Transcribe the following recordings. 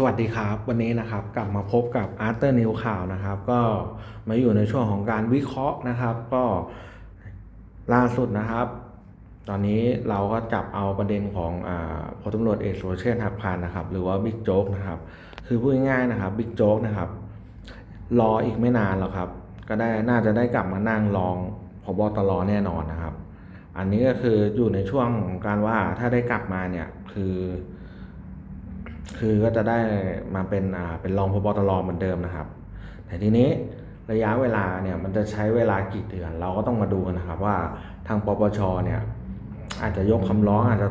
สวัสดีครับ วันนี้นะครับกลับมาพบกับอาร์เตอร์นิวข่าวนะครับ ก็มาอยู่ในช่วงของการวิเคราะห์นะครับ ก็ล่าสุดนะครับ ตอนนี้เราก็จับเอาประเด็นของอพลตำรวจเอกสุรเชษฐ์หักพานนะครับ หรือว่าบิ๊กโจ๊กนะครับ คือพูดง่ายๆนะครับบิ๊กโจ๊กนะครับ รออีกไม่นานแล้วครับ ก็ได้น่าจะได้กลับมานั่งรองพบตรแน่นอนนะครับ อันนี้ก็คืออยู่ในช่วงของการว่าถ้าได้กลับมาเนี่ยคือ คือก็จะได้มาเป็นอ่าเป็นรองพบตรเหมือนเดิมนะครับ แต่ทีนี้ระยะเวลาเนี่ยมันจะใช้เวลากี่เดือน เราก็ต้องมาดูกันนะครับว่าทางปปชเนี่ยอาจจะยกคำร้องอาจจะ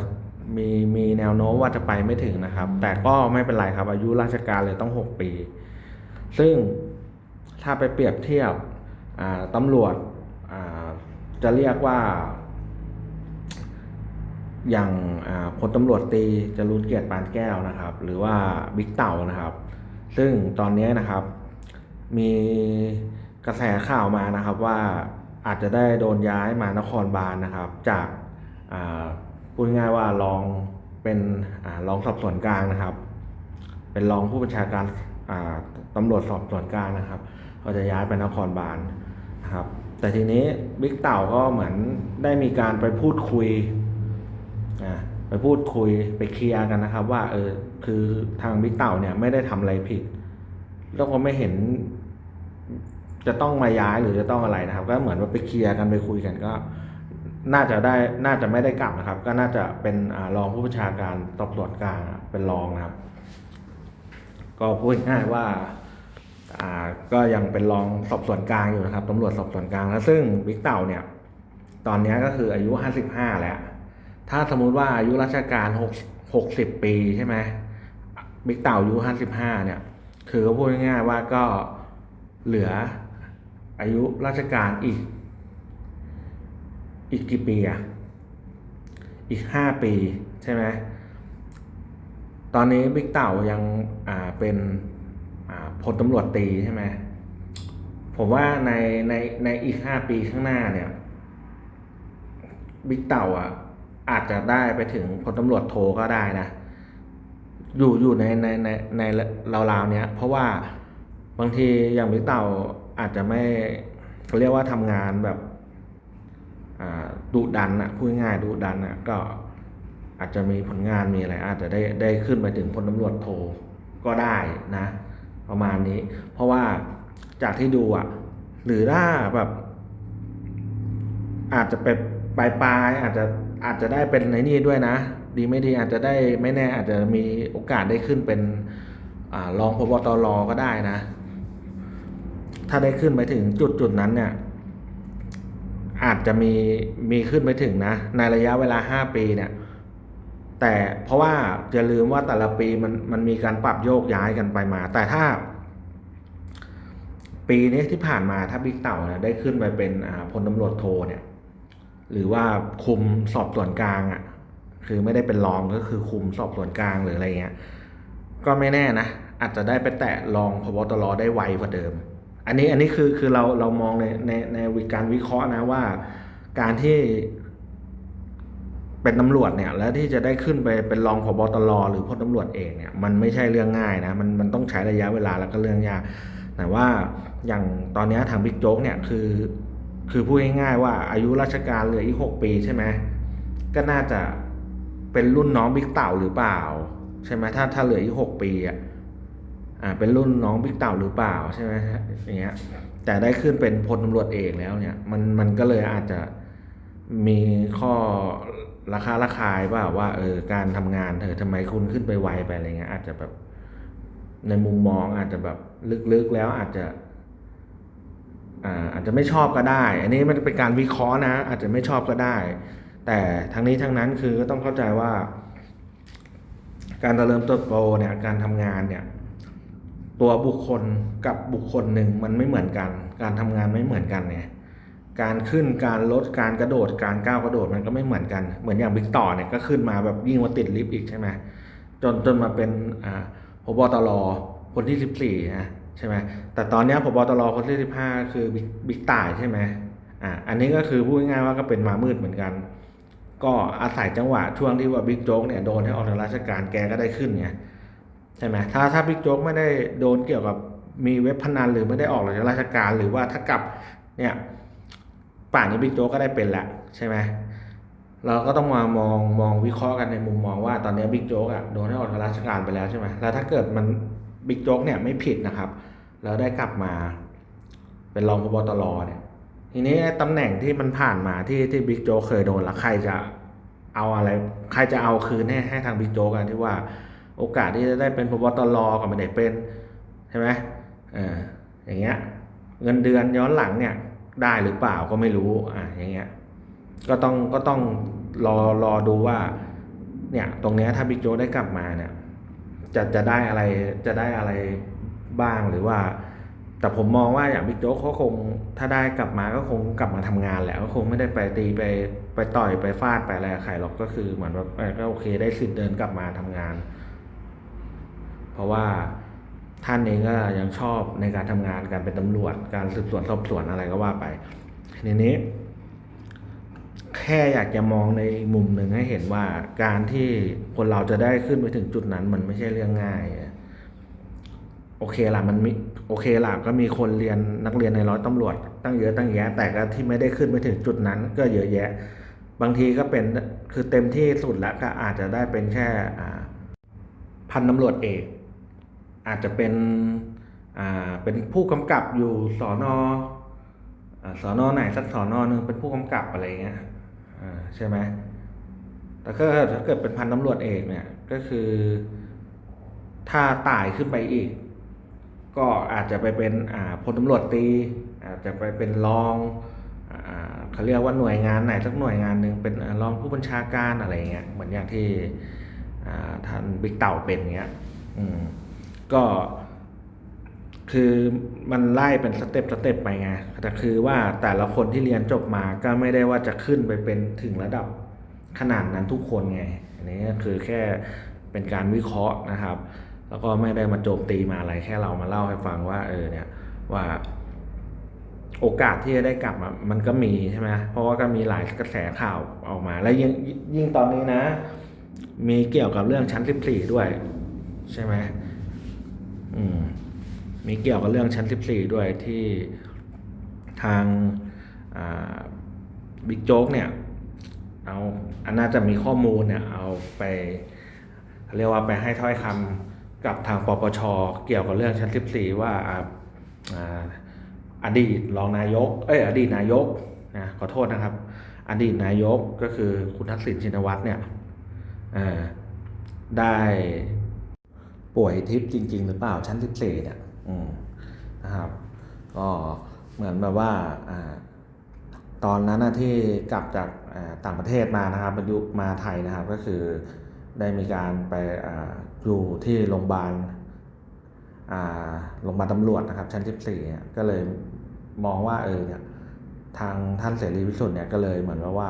มีมีแนวโน้มว่าจะไปไม่ถึงนะครับ แต่ก็ไม่เป็นไรครับอายุราชการเลยต้อง 6 ปี ซึ่งถ้าไปเปรียบเทียบอ่าตำรวจอ่าจะเรียกว่า อย่างพลตำรวจตีจรูนเกียรติปานแก้วนะครับ หรือว่าบิ๊กเต่านะครับ ซึ่งตอนนี้นะครับ มีกระแสข่าวมานะครับว่าอาจจะได้โดนย้ายมานครบาลนะครับ จากาพูดง่ายว่ารองเป็นอรองสอบสวนกลางนะครับ เป็นรองผู้บัญชาการาตำรวจสอบสวนกลางนะครับก็จะย้ายไปนครบาลนะครับ แต่ทีนี้บิ๊กเต่าก็เหมือนได้มีการไปพูดคุย ไปพูดคุยไปเคลียร์กันนะครับ ว่าเออคือทางบิ๊กเต่าเนี่ยไม่ได้ทำอะไรผิด แล้วก็ไม่เห็น จะต้องมาย้ายหรือจะต้องอะไรนะครับ ก็เหมือนว่าไปเคลียร์กันไปคุยกันก็ น่าจะได้น่าจะไม่ได้กลับนะครับ ก็น่าจะเป็นอรองผู้บัญชาการสอบสวนกลางเป็นรองนะครับ ก็พูดง่ายว่าก็ยังเป็นรองสอบสวนกลางอยู่นะครับตำรวจสอบสวนกลางแล้วซึ่งบิ๊กเต่าเนี่ย ตอนนี้ก็คืออายุห้าสิบห้าแล้ว ถ้าสมมุติว่าอายุราชการหกหกสิบปีใช่ไหมบิ๊กเต่าอายุห้าสิบห้าเนี่ย คือก็พูดง่ายๆว่าก็เหลืออายุราชการอีก อีกกี่ปีอะอีกห้าปีใช่ไหมตอนนี้บิ๊กเต่ายังอ่าเป็นอ่าพลตำรวจตีใช่ไหมผมว่าในในในอีกห้าปีข้างหน้าเนี่ยบิ๊กเต่าอะ อาจจะได้ไปถึงพลตำรวจโทก็ได้นะ อยู่อยู่ในในในในราวๆเนี้ย เพราะว่าบางทีอย่างบิ๊กเต่าอาจจะไม่เขาเรียกว่าทำงานแบบอ่าดุดันอะพูดง่ายดุดันอะก็อาจจะมีผลงานมีอะไร อาจจะได้ได้ขึ้นไปถึงพลตำรวจโทก็ได้นะ ประมาณนี้ เพราะว่าจากที่ดูอะหรือถ้าแบบ อาจจะเป็นปลายปลายๆอาจจะ อาจจะได้เป็นในนี่ด้วยนะ ดีไม่ดีอาจจะได้ไม่แน่อาจจะมีโอกาสได้ขึ้นเป็นอรองพบตรก็ได้นะ ถ้าได้ขึ้นไปถึงจุดจุดนั้นเนี่ย อาจจะมีมีขึ้นไปถึงนะ ในระยะเวลาห้าปีเนี่ย แต่เพราะว่าอย่าลืมว่าแต่ละปีมันมันมีการปรับโยกย้ายกันไปมา แต่ถ้า ปีนี้ที่ผ่านมาถ้าบิ๊กเต่าเนี่ยได้ขึ้นไปเป็นพลตำรวจโทเนี่ย หรือว่าคุมสอบส่วนกลางอะคือไม่ได้เป็นรองก็คือคุมสอบส่วนกลางหรืออะไรเงี้ยก็ไม่แน่นะอาจจะได้ไปแตะรองพบตรได้ไวกว่าเดิม อันนี้อันนี้คือคือเราเรามองในในในวิการวิเคราะห์นะว่า การที่เป็นตำรวจเนี่ย แล้วที่จะได้ขึ้นไปเป็นรองพบตรหรือพลตำรวจเองเนี่ยมันไม่ใช่เรื่องง่ายนะมันมันต้องใช้ระยะเวลาแล้วก็เรื่องยากแต่ว่าอย่างตอนนี้ทางบิ๊กโจ๊กเนี่ยคือ คือพูดง่ายๆว่าอายุราชการเหลืออีกหกปีใช่ไหมก็น่าจะเป็นรุ่นน้องบิ๊กเต่าหรือเปล่า ใช่ไหมถ้าถ้าเหลืออีกหกปีอะอ่าเป็นรุ่นน้องบิ๊กเต่าหรือเปล่าใช่ไหมอย่างเงี้ยแต่ได้ขึ้นเป็นพลตำรวจเอกแล้วเนี่ยมันมันก็เลยอาจจะมีข้อราคาราคายว่าว่าเออการทำงานเธอทำไมคุณขึ้นไปไวไปอะไรเงี้ยอาจจะแบบในมุมมองอาจจะแบบลึกๆแล้วอาจจะ อาจจะไม่ชอบก็ได้ อันนี้มันเป็นการวิเคราะห์นะ อาจจะไม่ชอบก็ได้ แต่ทั้งนี้ทั้งนั้นคือก็ต้องเข้าใจว่า การเจริญเติบโตเนี่ยการทำงานเนี่ยตัวบุคคลกับบุคคลหนึ่งมันไม่เหมือนกัน การทำงานไม่เหมือนกันเนี่ยการขึ้นการลดการกระโดด การก้าวกระโดดมันก็ไม่เหมือนกัน เหมือนอย่างบิ๊กต่อเนี่ยก็ขึ้นมาแบบยิ่งกว่าติดลิฟต์อีกใช่ไหมจนจนมาเป็นอ่าพบตรคนที่สิบสี่นะ ใช่ไหมแต่ตอนนี้พบตรคนที่สิบห้าคือบิ๊กต่ายใช่ไหมอ่าอันนี้ก็คือพูดง่ายๆว่าก็เป็นมามืดเหมือนกัน ก็อาศัยจังหวะช่วงที่ว่าบิ๊กโจ๊กเนี่ยโดนให้ออกจากราชการแกก็ได้ขึ้นไงใช่ไหมถ้าถ้าบิ๊กโจ๊กไม่ได้โดนเกี่ยวกับมีเว็บพนันหรือไม่ได้ออกจากราชการ หรือว่าถ้ากลับเนี่ยป่านนี้บิ๊กโจ๊กก็ได้เป็นแล้วใช่ไหมเราก็ต้องมามองมองวิเคราะห์กันในมุมมองว่าตอนนี้บิ๊กโจ๊กอะโดนให้ออกจากราชการไปแล้วใช่ไหมแล้วถ้าเกิดมันบิ๊กโจ๊กเนี่ยไม่ผิดนะครับ แล้วได้กลับมา เป็นรองพบตรเนี่ย ทีนี้ตำแหน่งที่มันผ่านมาที่ที่บิ๊กโจ๊กเคยโดนแล้วใครจะเอาอะไร ใครจะเอาคืนให้ให้ทางบิ๊กโจ๊กกันที่ว่า โอกาสที่จะได้เป็นพบตรก็ไม่ได้เป็นใช่ไหมเอออย่างเงี้ย เงินเดือนย้อนหลังเนี่ย ได้หรือเปล่าก็ไม่รู้อ่าอย่างเงี้ย ก็ต้องก็ต้องรอรอดูว่า เนี่ย ตรงเนี้ยถ้าบิ๊กโจ๊กได้กลับมาเนี่ย จะจะได้อะไรจะได้อะไร บ้างหรือว่า แต่ผมมองว่าอย่างบิ๊กโจ๊กเขาคงถ้าได้กลับมาก็คงกลับมาทำงานแหละก็คงไม่ได้ไปตีไปไปต่อยไปฟาดไปอะไรใครหรอกก็คือเหมือนแบบก็โอเคได้สิทธิ์เดินกลับมาทำงาน เพราะว่าท่านเองก็ยังชอบในการทำงานการเป็นตำรวจการสืบสวนสอบสวนอะไรก็ว่าไปทีนี้ แค่อยากจะมองในมุมหนึ่งให้เห็นว่าการที่คนเราจะได้ขึ้นไปถึงจุดนั้น มันไม่ใช่เรื่องง่าย โอเคล่ะมันมีโอเคล่ะก็มีคนเรียนนักเรียนในร้อยตำรวจ ตั้งเยอะตั้งแยะ แต่ก็ที่ไม่ได้ขึ้นไปถึงจุดนั้นก็เยอะแยะ บางทีก็เป็นคือเต็มที่สุดแล้วก็อาจจะได้เป็นแค่พันตำรวจเอก อาจจะเป็นเป็นผู้กำกับอยู่สอนอสอนอไหนสักสอนอหนึ่งเป็นผู้กำกับอะไรเงี้ยใช่ไหมแต่ก็ถ้าเกิดเป็นพันตำรวจเอกเนี่ยก็คือถ้าตายขึ้นไปอีก ก็อาจจะไปเป็นพลตำรวจตีอาจจะไปเป็นรองเขาเรียกว่าหน่วยงานไหนสักหน่วยงานหนึ่งเป็นรองผู้บัญชาการอะไรเงี้ยเหมือนอย่างที่ท่านบิ๊กเต่าเป็นเงี้ยอืมก็คือมันไล่เป็นสเต็ปสเต็ปไปไงแต่คือว่าแต่ละคนที่เรียนจบมาก็ไม่ได้ว่าจะขึ้นไปเป็นถึงระดับขนาดนั้นทุกคนไง อันนี้ก็คือแค่เป็นการวิเคราะห์นะครับ แล้วก็ไม่ได้มาโจมตีมาอะไรแค่เรามาเล่าให้ฟังว่า เออเนี่ยว่า โอกาสที่จะได้กลับม,มันก็มีใช่ไหมเพราะว่าก็มีหลายกระแสข่าวออกมา แล้วยิ่งยิ่งตอนนี้นะ มีเกี่ยวกับเรื่องชั้นสิบสี่ด้วย ใช่ไหมอืมมีเกี่ยวกับเรื่องชั้นสิบสี่ด้วยที่ทางอ่าบิ๊กโจ๊กเนี่ยเอาอันน่าจะมีข้อมูลเนี่ยเอาไปเรียกว่าไปให้ถ้อยคำ กับทางปปชเกี่ยวกับเรื่องชั้นสิบสี่ว่าอดีตรองนายก เอ้ยอดีตนายกนะขอโทษนะครับ อดีตนายกก็คือคุณทักษิณชินวัตรเนี่ยได้ป่วยทิพย์จริง ๆ หรือเปล่าชั้นสิบสี่เนี่ยนะครับก็เหมือนแบบว่าอตอนนั้นที่กลับจากต่างประเทศมานะครับมายุมาไทยนะครับก็คือ ได้มีการไปออยู่ที่โรงพยาบาลโรงพยาบาลตำรวจนะครับชั้น 14เนี่ก็เลยมองว่าเออเนี่ยทางท่านเสรีพิสุทธิ์เนี่ยก็เลยเหมือนว่าว่า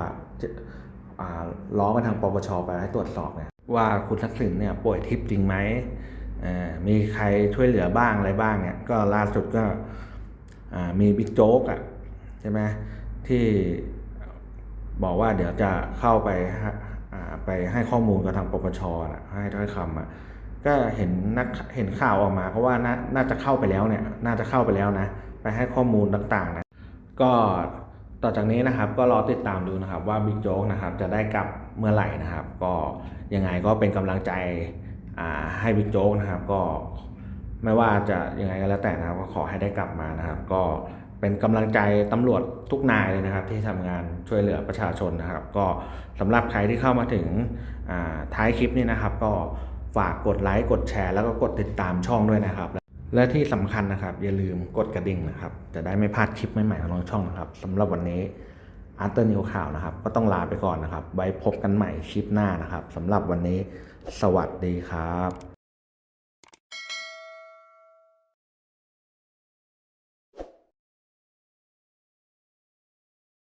ร้องไปทางปปชไปให้ตรวจสอบเนี่ยว่าคุณทักษิณเนี่ยป่วยทิพย์จริงไหมมีใครช่วยเหลือบ้างอะไรบ้างเนี่ยก็ล่าสุดก็มีบิ๊กโจ๊กอะใช่ไหมที่บอกว่าเดี๋ยวจะเข้าไปฮะ ไปให้ข้อมูลกับทางปปชนะให้ถ้อยคำอะก็เห็นนักเห็นข่าวออกมา เพราะว่าน่าน่าจะเข้าไปแล้วเนี่ยน่าจะเข้าไปแล้วนะ ไปให้ข้อมูลต่างๆนะก็ต่อจากนี้นะครับก็รอติดตามดูนะครับว่าบิ๊กโจ๊กนะครับจะได้กลับเมื่อไหร่นะครับ ก็ยังไงก็เป็นกำลังใจให้บิ๊กโจ๊กนะครับ ก็ไม่ว่าจะยังไงก็แล้วแต่นะครับก็ขอให้ได้กลับมานะครับ ก็ เป็นกำลังใจตำรวจทุกนายเลยนะครับ ที่ทำงานช่วยเหลือประชาชนนะครับ ก็สำหรับใครที่เข้ามาถึงท้ายคลิปนี้นะครับ ก็ฝากกดไลค์กดแชร์แล้วก็กดติดตามช่องด้วยนะครับ และที่สำคัญนะครับ อย่าลืมกดกระดิ่งนะครับ จะได้ไม่พลาดคลิปใหม่ๆของทางช่องนะครับสำหรับวันนี้อาร์เตอร์นิวข่าวนะครับ ก็ต้องลาไปก่อนนะครับ ไว้พบกันใหม่คลิปหน้านะครับสำหรับวันนี้ สวัสดีครับ